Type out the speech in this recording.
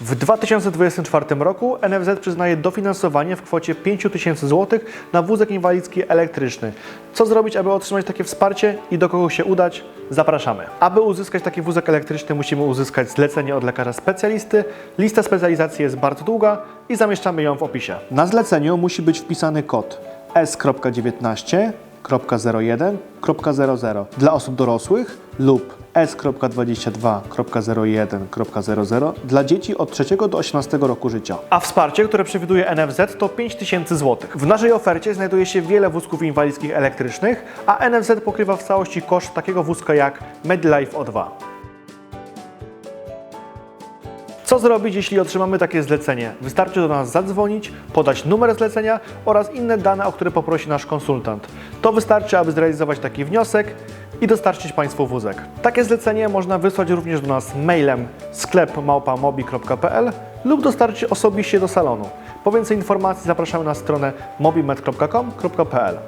W 2024 roku NFZ przyznaje dofinansowanie w kwocie 5000 zł na wózek inwalidzki elektryczny. Co zrobić, aby otrzymać takie wsparcie i do kogo się udać? Zapraszamy. Aby uzyskać taki wózek elektryczny, musimy uzyskać zlecenie od lekarza specjalisty. Lista specjalizacji jest bardzo długa i zamieszczamy ją w opisie. Na zleceniu musi być wpisany kod S.19.01.00 dla osób dorosłych lub S.22.01.00 dla dzieci od 3 do 18 roku życia. A wsparcie, które przewiduje NFZ to 5000 zł. W naszej ofercie znajduje się wiele wózków inwalidzkich elektrycznych, a NFZ pokrywa w całości koszt takiego wózka jak Medlife O2. Co zrobić, jeśli otrzymamy takie zlecenie? Wystarczy do nas zadzwonić, podać numer zlecenia oraz inne dane, o które poprosi nasz konsultant. To wystarczy, aby zrealizować taki wniosek i dostarczyć Państwu wózek. Takie zlecenie można wysłać również do nas mailem sklepmałpamobi.pl lub dostarczyć osobiście do salonu. Po więcej informacji zapraszamy na stronę mobimed.com.pl